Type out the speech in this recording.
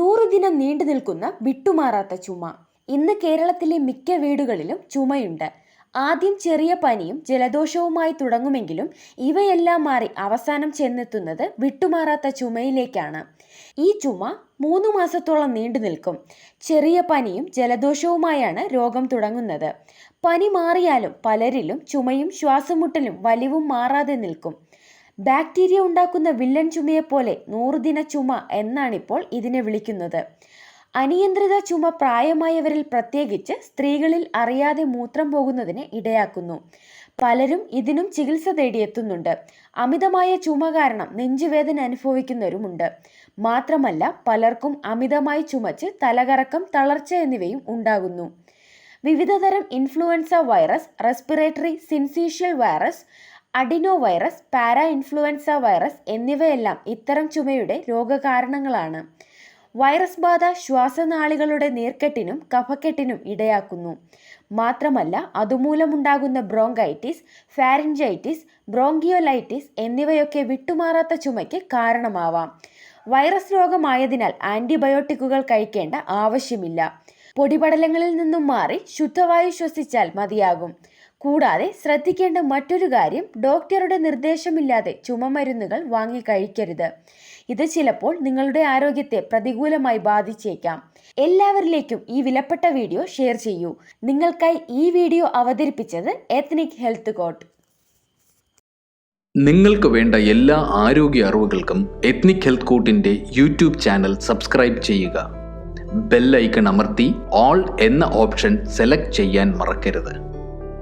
നൂറ് ദിനം നീണ്ടു നിൽക്കുന്ന വിട്ടുമാറാത്ത ചുമ. ഇന്ന് കേരളത്തിലെ മിക്ക വീടുകളിലും ചുമയുണ്ട്. ആദ്യം ചെറിയ പനിയും ജലദോഷവുമായി തുടങ്ങുമെങ്കിലും ഇവയെല്ലാം മാറി അവസാനം ചെന്നെത്തുന്നത് വിട്ടുമാറാത്ത ചുമയിലേക്കാണ്. ഈ ചുമ മൂന്ന് മാസത്തോളം നീണ്ടു നിൽക്കും. ചെറിയ പനിയും ജലദോഷവുമായാണ് രോഗം തുടങ്ങുന്നത്. പനി മാറിയാലും പലരിലും ചുമയും ശ്വാസമുട്ടലും വലിവും മാറാതെ നിൽക്കും. ബാക്ടീരിയ ഉണ്ടാക്കുന്ന വില്ലൻ ചുമയെപ്പോലെ നൂറുദിന ചുമ എന്നാണിപ്പോൾ ഇതിനെ വിളിക്കുന്നത്. അനിയന്ത്രിത ചുമ പ്രായമായവരിൽ പ്രത്യേകിച്ച് സ്ത്രീകളിൽ അറിയാതെ മൂത്രം പോകുന്നതിന് ഇടയാക്കുന്നു. പലരും ഇതിനും ചികിത്സ തേടിയെത്തുന്നുണ്ട്. അമിതമായ ചുമ കാരണം നെഞ്ചുവേദന അനുഭവിക്കുന്നവരുമുണ്ട്. മാത്രമല്ല പലർക്കും അമിതമായി ചുമച്ച് തലകറക്കം തളർച്ച എന്നിവയും ഉണ്ടാകുന്നു. വിവിധതരം influenza virus respiratory syncytial virus adenovirus parainfluenza virus എന്നിവയെല്ലാം ഇത്തരം ചുമയുടെ രോഗകാരണങ്ങളാണ്. വൈറസ് ബാധ ശ്വാസനാളികളുടെ നീർക്കെട്ടിനും കഫക്കെട്ടിനും ഇടയാക്കുന്നു. മാത്രമല്ല അതുമൂലമുണ്ടാകുന്ന ബ്രോങ്കൈറ്റിസ് ഫാരിഞ്ചൈറ്റിസ് ബ്രോങ്കിയോലൈറ്റിസ് എന്നിവയൊക്കെ വിട്ടുമാറാത്ത ചുമയ്ക്ക് കാരണമാവാം. വൈറസ് രോഗമായതിനാൽ ആന്റിബയോട്ടിക്കുകൾ കഴിക്കേണ്ട ആവശ്യമില്ല. പൊടിപടലങ്ങളിൽ നിന്നും മാറി ശുദ്ധവായു ശ്വസിച്ചാൽ മതിയാകും. കൂടാതെ ശ്രദ്ധിക്കേണ്ട മറ്റൊരു കാര്യം ഡോക്ടറുടെ നിർദ്ദേശമില്ലാതെ ചുമമരുന്നുകൾ വാങ്ങി കഴിക്കരുത്. ഇത് ചിലപ്പോൾ നിങ്ങളുടെ ആരോഗ്യത്തെ പ്രതികൂലമായി ബാധിച്ചേക്കാം. എല്ലാവരിലേക്കും ഈ വിലപ്പെട്ട വീഡിയോ ഷെയർ ചെയ്യൂ. നിങ്ങൾക്കായി ഈ വീഡിയോ അവതരിപ്പിച്ചത് എത്നിക് ഹെൽത്ത് കോട്ട് നിങ്ങൾക്ക് വേണ്ട എല്ലാ ആരോഗ്യ അറിവുകൾക്കും എത്നിക് ഹെൽത്ത് കോട്ടിന്റെ യൂട്യൂബ് ചാനൽ സബ്സ്ക്രൈബ് ചെയ്യുക. ബെൽ ഐക്കൺ അമർത്തി ഓൾ എന്ന ഓപ്ഷൻ സെലക്ട് ചെയ്യാൻ മറക്കരുത്.